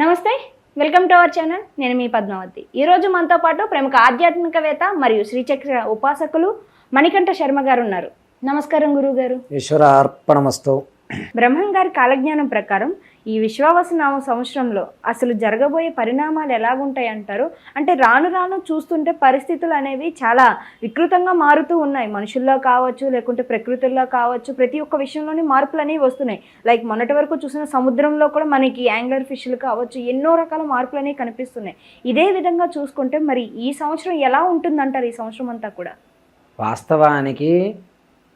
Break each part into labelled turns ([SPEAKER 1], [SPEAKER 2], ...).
[SPEAKER 1] నమస్తే welcome to our channel. నేను మీ పద్మావతి. ఈ రోజు మనతో పాటు ప్రముఖ ఆధ్యాత్మికవేత్త మరియు శ్రీచక్ర ఉపాసకులు మణికంఠ శర్మ గారు ఉన్నారు. నమస్కారం గురువు గారు
[SPEAKER 2] ఈశ్వర అర్పణమస్తు
[SPEAKER 1] బ్రహ్మం గారి కాలజ్ఞానం ప్రకారం ఈ విశ్వావసనామ సంవత్సరంలో అసలు జరగబోయే పరిణామాలు ఎలాగుంటాయి అంటారు? అంటే రాను రాను చూస్తుంటే పరిస్థితులు అనేవి చాలా వికృతంగా మారుతూ ఉన్నాయి. మనుషుల్లో కావచ్చు లేకుంటే ప్రకృతిలో కావచ్చు ప్రతి ఒక్క విషయంలోనే మార్పులు అనేవి వస్తున్నాయి. లైక్ మొన్నటి వరకు చూసిన సముద్రంలో కూడా మనకి యాంగ్లర్ ఫిష్లు కావచ్చు ఎన్నో రకాల మార్పులు అనేవి కనిపిస్తున్నాయి. ఇదే విధంగా చూసుకుంటే మరి ఈ సంవత్సరం ఎలా ఉంటుందంటారు ఈ సంవత్సరం అంతా కూడా?
[SPEAKER 2] వాస్తవానికి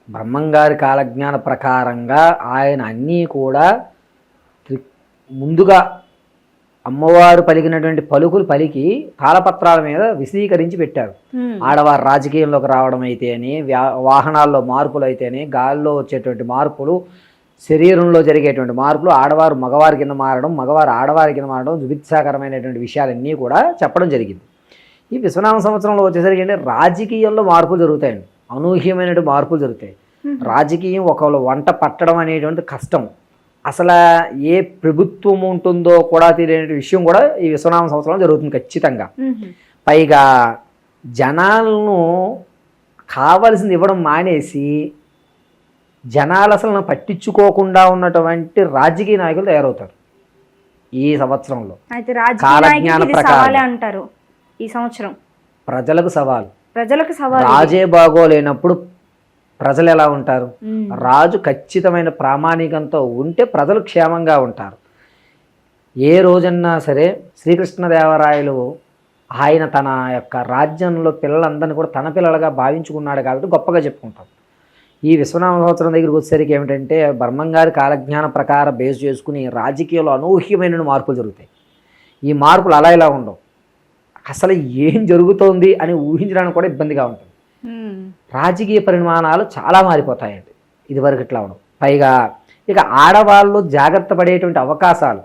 [SPEAKER 2] బ్రహ్మంగారి కాలజ్ఞాన ప్రకారంగా ఆయన అన్నీ కూడా ముందుగా అమ్మవారు పలికినటువంటి పలుకులు పలికి తాళపత్రాల మీద విశదీకరించి పెట్టారు ఆడవారు రాజకీయంలోకి రావడం అయితేనే వ్యా- వాహనాల్లో మార్పులు అయితేనే గాల్లో వచ్చేటువంటి మార్పులు శరీరంలో జరిగేటువంటి మార్పులు ఆడవారు మగవారి కింద మారడం మగవారు ఆడవారి కింద మారడం దుభిత్సాకరమైనటువంటి విషయాలన్నీ కూడా చెప్పడం జరిగింది. ఈ విశ్వనామ సంవత్సరంలో వచ్చేసరికి అంటే రాజకీయంలో మార్పులు జరుగుతాయండి. అనూహ్యమైనటువంటి మార్పులు జరుగుతాయి. రాజకీయం ఒకవేళ వంట పట్టడం అనేటువంటి కష్టం. అసలు ఏ ప్రభుత్వం ఉంటుందో కూడా తెలియని విషయం కూడా ఈ విశ్వనామ సంవత్సరంలో జరుగుతుంది ఖచ్చితంగా. పైగా జనాలను కావలసింది ఇవ్వడం మానేసి జనాలు అసలు పట్టించుకోకుండా ఉన్నటువంటి రాజకీయ నాయకులు తయారవుతారు ఈ సంవత్సరంలో. కాలజ్ఞాన ప్రకారం.
[SPEAKER 1] అంటారు ఈ సంవత్సరం.
[SPEAKER 2] ప్రజలకు సవాలు.
[SPEAKER 1] ప్రజలకు సవాలు.
[SPEAKER 2] రాజే బాగోలేనప్పుడు ప్రజలు ఎలా ఉంటారు. రాజు ఖచ్చితమైన ప్రామాణికంతో ఉంటే ప్రజలు క్షేమంగా ఉంటారు. ఏ రోజన్నా సరే శ్రీకృష్ణదేవరాయలు ఆయన తన యొక్క రాజ్యంలో పిల్లలందరినీ కూడా తన పిల్లలుగా భావించుకున్నాడు కాబట్టి గొప్పగా చెప్పుకుంటాం. ఈ విశ్వనామ సంవత్సరం దగ్గరికి వచ్చేసరికి ఏమిటంటే బర్మంగారి కాలజ్ఞాన ప్రకారం బేస్ చేసుకుని రాజకీయాల్లో అనూహ్యమైన మార్పులు జరుగుతాయి. ఈ మార్పులు అలా ఇలా ఉండవు. అసలు ఏం జరుగుతోంది అని ఊహించడానికి కూడా ఇబ్బందిగా ఉంటుంది. రాజకీయ పరిమాణాలు చాలా మారిపోతాయండి. ఇదివరకు ఇట్లా ఉండవు. పైగా ఇక ఆడవాళ్ళు జాగ్రత్త పడేటువంటి అవకాశాలు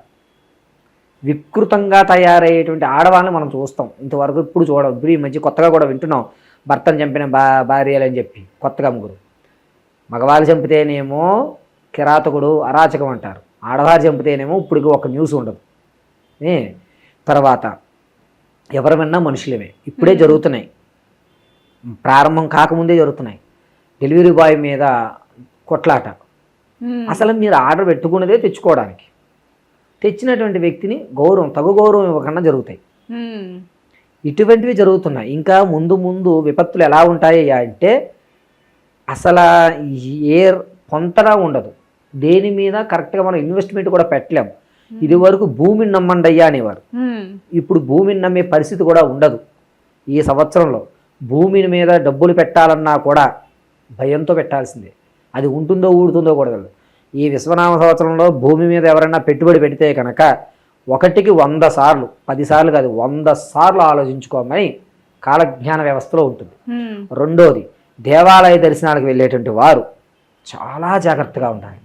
[SPEAKER 2] వికృతంగా తయారయ్యేటువంటి ఆడవాళ్ళని మనం చూస్తాం. ఇంతవరకు ఇప్పుడు చూడం ఇప్పుడు ఈ మధ్య కొత్తగా కూడా వింటున్నాం. భర్తను చంపిన బా భార్యలని చెప్పి కొత్తగా ముగ్గురు. మగవాళ్ళు చంపితేనేమో కిరాతకుడు అరాచకం అంటారు. ఆడవారు చంపితేనేమో ఇప్పటికి ఒక న్యూస్ ఉండదు. తర్వాత ఎవరు విన్నా మనుషులమే. ఇప్పుడే జరుగుతున్నాయి. ప్రారంభం కాకముందే జరుగుతున్నాయి. డెలివరీ బాయ్ మీద కొట్లాట. అసలు మీరు ఆర్డర్ పెట్టుకున్నదే తెచ్చుకోవడానికి. తెచ్చినటువంటి వ్యక్తిని గౌరవం తగు గౌరవం ఇవ్వకుండా జరుగుతాయి. ఇటువంటివి జరుగుతున్నాయి. ఇంకా ముందు ముందు విపత్తులు ఎలా ఉంటాయి అంటే అసలు ఏ పొంతగా ఉండదు. దేని మీద కరెక్ట్గా మనం ఇన్వెస్ట్మెంట్ కూడా పెట్టలేం. ఇది వరకు భూమిని నమ్మండి అయ్యా అనేవారు.
[SPEAKER 1] ఉమ్.
[SPEAKER 2] ఇప్పుడు భూమిని నమ్మే పరిస్థితి కూడా ఉండదు. ఈ సంవత్సరంలో భూమిని మీద డబ్బులు పెట్టాలన్నా కూడా భయంతో పెట్టాల్సిందే. అది ఉంటుందో ఊడుతుందో కూడా ఈ విశ్వనామ సంవత్సరంలో భూమి మీద ఎవరైనా పెట్టుబడి పెడితే కనుక ఒకటికి వంద సార్లు పది సార్లు కాదు వంద సార్లు ఆలోచించుకోమని కాలజ్ఞాన వ్యవస్థలో ఉంటుంది.
[SPEAKER 1] ఉమ్.
[SPEAKER 2] రెండోది దేవాలయ దర్శనాలకు వెళ్ళేటువంటి వారు చాలా జాగ్రత్తగా ఉండాలి.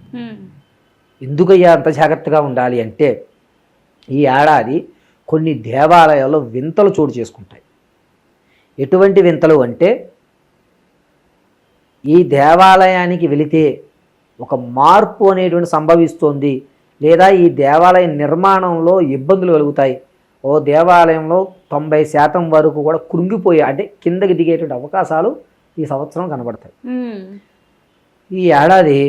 [SPEAKER 2] ఎందుకయ్యా అంత జాగ్రత్తగా ఉండాలి అంటే ఈ ఏడాది కొన్ని దేవాలయాల్లో వింతలు చోటు చేసుకుంటాయి. ఎటువంటి వింతలు అంటే ఈ దేవాలయానికి వెళితే ఒక మార్పు అనేటువంటి సంభవిస్తోంది లేదా ఈ దేవాలయ నిర్మాణంలో ఇబ్బందులు కలుగుతాయి. ఓ దేవాలయంలో తొంభై శాతం వరకు కూడా కృంగిపోయే అంటే కిందకి దిగేటువంటి అవకాశాలు ఈ సంవత్సరం కనబడతాయి. ఈ ఏడాది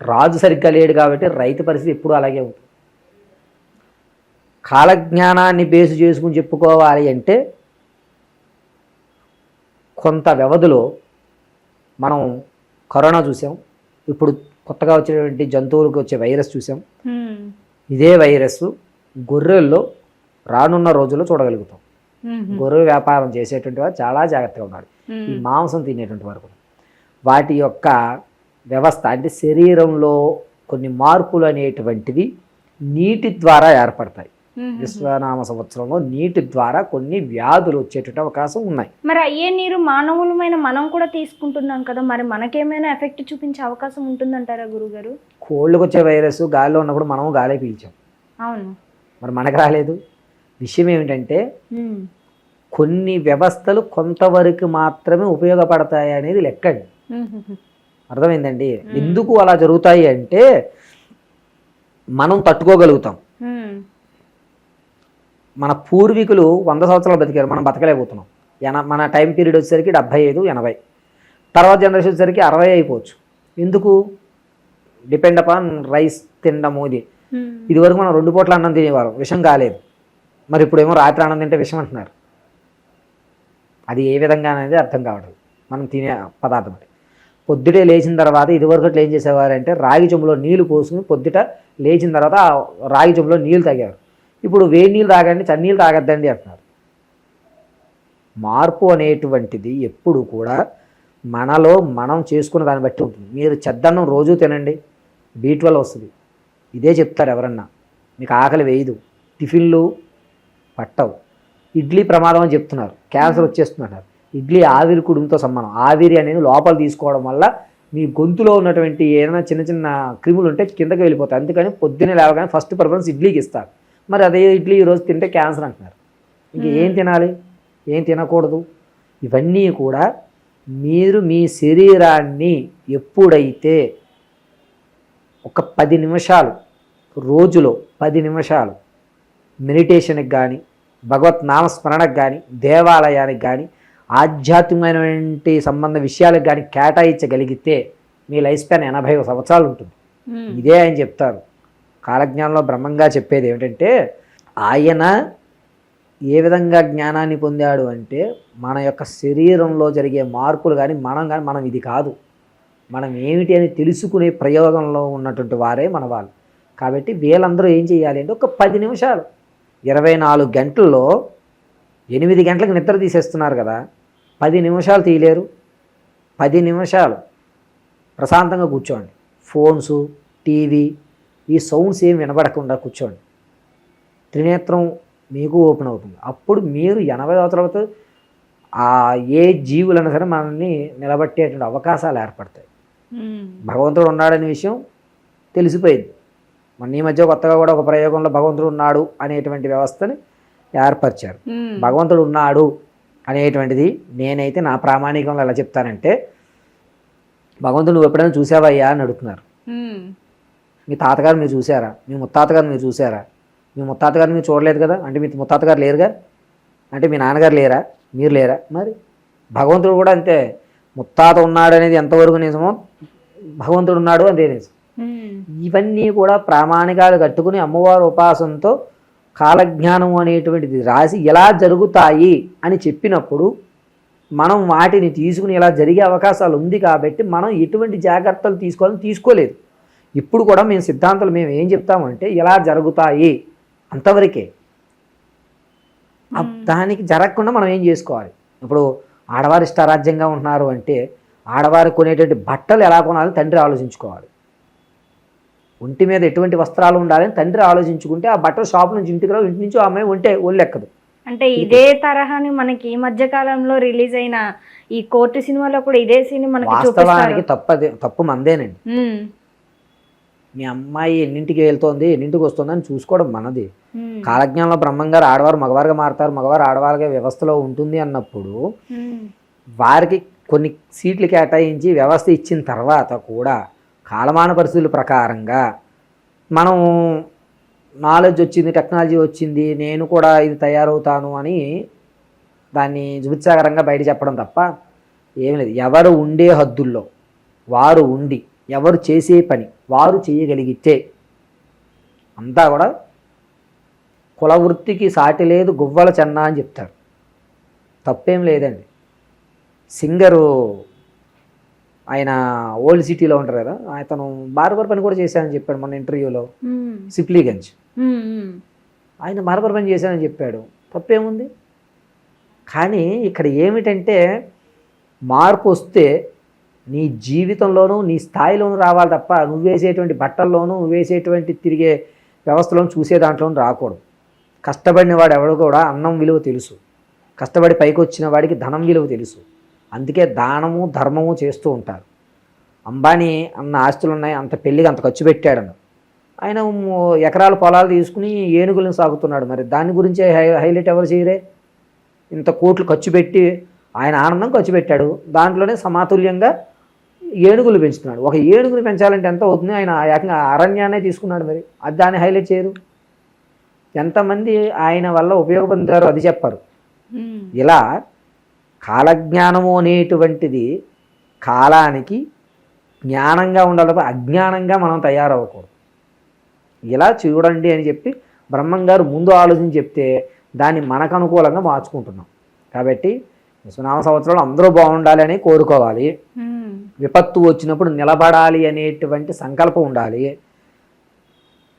[SPEAKER 2] రాజు సరిగ్గా లేడు కాబట్టి రైతు పరిస్థితి ఎప్పుడూ అలాగే ఉంటుంది కాలజ్ఞానాన్ని బేసు చేసుకుని చెప్పుకోవాలి అంటే కొంత వ్యవధిలో మనం కరోనా చూసాం ఇప్పుడు కొత్తగా వచ్చినటువంటి జంతువులకు వచ్చే వైరస్ చూసాం. ఇదే వైరస్ గొర్రెల్లో రానున్న రోజుల్లో చూడగలుగుతాం. గొర్రె వ్యాపారం చేసేటువంటి వారు చాలా జాగ్రత్తగా ఉండాలి ఈ. మాంసం తినేటువంటి వరకు వాటి యొక్క వ్యవస్థ అంటే శరీరంలో కొన్ని మార్పులు అనేటువంటివి నీటి ద్వారా ఏర్పడతాయి. విశ్వనామ సంవత్సరంలో నీటి ద్వారా కొన్ని వ్యాధులు వచ్చేటువంటి అవకాశం ఉన్నాయి.
[SPEAKER 1] మరి అయ్యే నీరు మానవులమైన మనం కూడా తీసుకుంటున్నాం కదా మరి మనకేమైనా ఎఫెక్ట్ చూపించే అవకాశం ఉంటుందంటారా గురుగారు?
[SPEAKER 2] కోళ్ళకు వచ్చే వైరస్ గాలిలో ఉన్నప్పుడు మనము గాలే పీల్చాం.
[SPEAKER 1] అవును.
[SPEAKER 2] మరి మనకు రాలేదు. విషయం ఏమిటంటే. కొన్ని వ్యవస్థలు కొంతవరకు మాత్రమే ఉపయోగపడతాయి అనేది లెక్కండి. అర్థమైందండి? ఎందుకు అలా జరుగుతాయి అంటే మనం తట్టుకోగలుగుతాం. మన పూర్వీకులు వంద సంవత్సరాలు బతికారు మనం బతకలేకపోతున్నాం. ఎన మన టైం పీరియడ్ వచ్చేసరికి డెబ్బై ఐదు ఎనభై. తర్వాత జనరేషన్ వచ్చేసరికి అరవై అయిపోవచ్చు. ఎందుకు? డిపెండ్ అపాన్ రైస్ తినడము ఇది. ఇదివరకు మనం రెండు పూట్ల అన్నం తినేవారు విషం కాలేదు. మరి ఇప్పుడేమో రాత్రి అన్నం తింటే విషం అంటున్నారు. అది ఏ విధంగా అనేది అర్థం కావట్లేదు. మనం తినే పదార్థం పొద్దుటే లేచిన తర్వాత ఇదివరకు ఏం చేసేవారంటే రాగి చెంబులో నీళ్ళు పోసుకుని పొద్దుట లేచిన తర్వాత ఆ రాగి చెంబులో నీళ్ళు తాగేవారు. ఇప్పుడు వేడి నీళ్ళు తాగండి చన్నీళ్ళు తాగద్దండి అంటున్నారు. మార్పు అనేటువంటిది ఎప్పుడు కూడా మనలో మనం చేసుకున్న దాన్ని బట్టి ఉంటుంది. మీరు చెద్దన్నం రోజు తినండి బీ వస్తుంది. ఇదే చెప్తారు ఎవరన్నా. మీకు ఆకలి వేయదు టిఫిన్లు పట్టవు. ఇడ్లీ ప్రమాదం అని చెప్తున్నారు. క్యాన్సర్ వచ్చేస్తున్నారు ఇడ్లీ ఆవిరి కుడుముతో సమానం. ఆవిరి అనేది లోపల తీసుకోవడం వల్ల మీ గొంతులో ఉన్నటువంటి ఏదైనా చిన్న చిన్న క్రిములు ఉంటే కిందకి వెళ్ళిపోతాయి. అందుకని పొద్దున్నే లేవగానే ఫస్ట్ ప్రిఫరెన్స్ ఇడ్లీకి ఇస్తారు. మరి అదే ఇడ్లీ ఈరోజు తింటే క్యాన్సర్ అంటున్నారు. ఇంక ఏం తినాలి? ఏం తినకూడదు? ఇవన్నీ కూడా మీరు మీ శరీరాన్ని ఎప్పుడైతే ఒక పది నిమిషాలు రోజులో పది నిమిషాలు మెడిటేషన్కి కానీ భగవత్ నామస్మరణకు కానీ దేవాలయానికి కానీ ఆధ్యాత్మికమైనటువంటి సంబంధ విషయాలకు కానీ కేటాయించగలిగితే మీ లైఫ్ స్పాన్ ఎనభై సంవత్సరాలు ఉంటుంది. ఇదే ఆయన చెప్తారు. కాలజ్ఞానంలో బ్రహ్మంగా చెప్పేది ఏమిటంటే ఆయన ఏ విధంగా జ్ఞానాన్ని పొందాడు అంటే మన యొక్క శరీరంలో జరిగే మార్పులు కానీ మనం కానీ మనం ఇది కాదు. మనం ఏమిటి అని తెలుసుకునే ప్రయోగంలో ఉన్నటువంటి వారే మన వాళ్ళు. కాబట్టి వీళ్ళందరూ ఏం చేయాలి అంటే ఒక పది నిమిషాలు ఇరవై నాలుగు గంటల్లో ఎనిమిది గంటలకు నిద్ర తీసేస్తున్నారు కదా. పది నిమిషాలు తీయలేరు. పది నిమిషాలు ప్రశాంతంగా కూర్చోండి. ఫోన్స్ టీవీ ఈ సౌండ్స్ ఏం వినబడకుండా కూర్చోండి. త్రినేత్రం మీకు ఓపెన్ అవుతుంది. అప్పుడు మీరు ఎనభై సంవత్సరాలతో ఆ ఏ జీవులైనా సరే మనల్ని నిలబట్టేటువంటి అవకాశాలు ఏర్పడతాయి. భగవంతుడు ఉన్నాడనే విషయం తెలిసిపోయింది. మొన్న ఈ మధ్య కొత్తగా కూడా ఒక ప్రయోగంలో భగవంతుడు ఉన్నాడు అనేటువంటి వ్యవస్థని ఏర్పరిచారు. భగవంతుడు ఉన్నాడు అనేటువంటిది నేనైతే నా ప్రామాణికంలో ఎలా చెప్తానంటే భగవంతుడు నువ్వు ఎప్పుడైనా చూసావయ్యా అని అడుగుతున్నారు. మీ తాతగారు మీరు చూసారా? మీ ముత్తాతగారు మీరు చూసారా? మీ ముత్తాతగారు మీరు చూడలేదు కదా? అంటే మీ ముత్తాతగారు లేరుగా? అంటే మీ నాన్నగారు లేరా? మీరు లేరా? మరి భగవంతుడు కూడా అంతే ముత్తాత ఉన్నాడు అనేది ఎంతవరకు నిజమో భగవంతుడు ఉన్నాడు అంతే నిజం. ఇవన్నీ కూడా ప్రామాణికాలు కట్టుకుని అమ్మవారి ఉపాసనతో కాలజ్ఞానం అనేటువంటిది రాసి ఎలా జరుగుతాయి అని చెప్పినప్పుడు మనం వాటిని తీసుకుని ఇలా జరిగే అవకాశాలు ఉంది కాబట్టి మనం ఎటువంటి జాగ్రత్తలు తీసుకోవాలని తీసుకోలేదు. ఇప్పుడు కూడా మేము సిద్ధాంతాలు మేము ఏం చెప్తామంటే ఇలా జరుగుతాయి అంతవరకే. దానికి జరగకుండా మనం ఏం చేసుకోవాలి? ఇప్పుడు ఆడవారు ఇష్టారాజ్యంగా ఉంటున్నారు అంటే ఆడవారు కొనేటువంటి బట్టలు ఎలా కొనాలని తండ్రి ఆలోచించుకోవాలి. ఒంటి మీద ఎటువంటి వస్త్రాలు ఉండాలని తండ్రి ఆలోచించుకుంటే ఆ బట్టల షాప్ నుంచి ఇంటికి రావు ఇంటి నుంచి ఆ అమ్మాయి ఉంటే ఒళ్ళెక్కదు.
[SPEAKER 1] అంటే ఇదే తరహాని మనకి ఈ మధ్య కాలంలో రిలీజ్ అయిన ఈ కోర్టు సినిమాలో కూడా ఇదే సీన్ మనకి చూపిస్తారు.
[SPEAKER 2] వాస్తవానికి తప్పదే తప్పు మందేనండి. మీ అమ్మాయి ఎన్నింటికి వెళ్తోంది ఎన్నింటికి వస్తుంది అని చూసుకోవడం మనది. కాలజ్ఞానంలో బ్రహ్మంగారు ఆడవారు మగవారుగా మారుతారు మగవారు ఆడవారుగా వ్యవస్థలో ఉంటుంది అన్నప్పుడు వారికి కొన్ని సీట్లు కేటాయించి వ్యవస్థ ఇచ్చిన తర్వాత కూడా కాలమాన పరిస్థితుల ప్రకారంగా మనం నాలెడ్జ్ వచ్చింది టెక్నాలజీ వచ్చింది నేను కూడా ఇది తయారవుతాను అని దాన్ని జుబిత్సాకరంగా బయట చెప్పడం తప్ప ఏం లేదు. ఎవరు ఉండే హద్దుల్లో వారు ఉండి ఎవరు చేసే పని వారు చేయగలిగితే అంతా కూడా కుల వృత్తికి సాటి లేదు గువ్వల చెన్న అని చెప్తారు. తప్పేం లేదండి. సింగరు ఆయన ఓల్డ్ సిటీలో ఉంటారు కదా అతను బార్బర్ పని కూడా చేశానని చెప్పాడు మొన్న ఇంటర్వ్యూలో. సిప్లీగంజ్. ఆయన బార్బర్ పని చేశానని చెప్పాడు. తప్పేముంది? కానీ ఇక్కడ ఏమిటంటే మార్పు వస్తే నీ జీవితంలోనూ నీ స్థాయిలోనూ రావాలి తప్ప నువ్వు వేసేటువంటి బట్టల్లోనూ నువ్వు వేసేటువంటి తిరిగే వ్యవస్థలోనూ చూసే దాంట్లోనూ రాకూడదు. కష్టపడిన వాడు ఎవడు కూడా అన్నం విలువ తెలుసు. కష్టపడి పైకి వచ్చిన వాడికి ధనం విలువ తెలుసు. అందుకే దానము ధర్మము చేస్తూ ఉంటారు. అంబానీ అన్న ఆస్తులు ఉన్నాయి అంత పెళ్ళికి అంత ఖర్చు పెట్టాడన్న ఆయన ఎకరాల పొలాలు తీసుకుని ఏనుగులను సాగుతున్నాడు. మరి దాని గురించే హై హైలైట్ ఎవరు చేయరే? ఇంత కోట్లు ఖర్చు పెట్టి ఆయన ఆనందం ఖర్చు పెట్టాడు. దాంట్లోనే సమాతుల్యంగా ఏనుగులు పెంచుతున్నాడు. ఒక ఏనుగుని పెంచాలంటే ఎంత అవుతుంది? ఆయన ఏకంగా అరణ్యాన్నే తీసుకున్నాడు మరి. అది దాన్ని హైలైట్ చేయరు. ఎంతమంది ఆయన వల్ల ఉపయోగపొందారో అది చెప్పారు. ఇలా కాలజ్ఞానము అనేటువంటిది కాలానికి జ్ఞానంగా ఉండాలి అజ్ఞానంగా మనం తయారవ్వకూడదు. ఇలా చూడండి అని చెప్పి బ్రహ్మం గారు ముందు ఆలోచన చెప్తే దాన్ని మనకు అనుకూలంగా మార్చుకుంటున్నాం. కాబట్టి విశ్వనామ సంవత్సరాలు అందరూ బాగుండాలి అని కోరుకోవాలి. విపత్తు వచ్చినప్పుడు నిలబడాలి అనేటువంటి సంకల్పం ఉండాలి.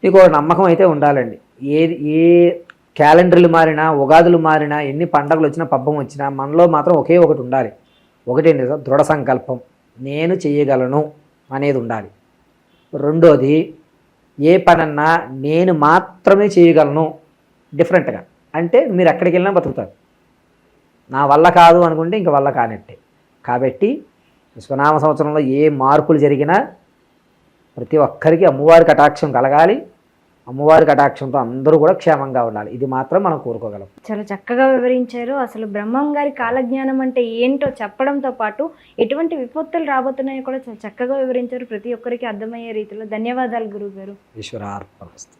[SPEAKER 2] మీకు నమ్మకం అయితే ఉండాలండి. ఏ ఏ క్యాలెండర్లు మారినా ఉగాదులు మారినా ఎన్ని పండగలు వచ్చినా పబ్బం వచ్చినా మనలో మాత్రం ఒకే ఒకటి ఉండాలి. ఒకటి దృఢ సంకల్పం. నేను చేయగలను అనేది ఉండాలి. రెండోది ఏ పనన్నా నేను మాత్రమే చేయగలను డిఫరెంట్గా. అంటే మీరు ఎక్కడికి వెళ్ళినా బతుకుతారు. నా వల్ల కాదు అనుకుంటే ఇంక వల్ల కానట్టే. కాబట్టి విశ్వనామ సంవత్సరంలో ఏ మార్పులు జరిగినా ప్రతి ఒక్కరికి అమ్మవారి కటాక్షం కలగాలి. అమ్మవారి కటాక్షంతో అందరూ కూడా క్షేమంగా ఉండాలి. ఇది మాత్రం మనం కోరుకోగలం.
[SPEAKER 1] చాలా చక్కగా వివరించారు. అసలు బ్రహ్మం గారి కాలజ్ఞానం అంటే ఏంటో చెప్పడంతో పాటు ఎటువంటి విపత్తులు రాబోతున్నాయో కూడా చాలా చక్కగా వివరించారు. ప్రతి ఒక్కరికి అర్థమయ్యే రీతిలో ధన్యవాదాలు గురువు గారు
[SPEAKER 2] ఈశ్వరార్పణస్తు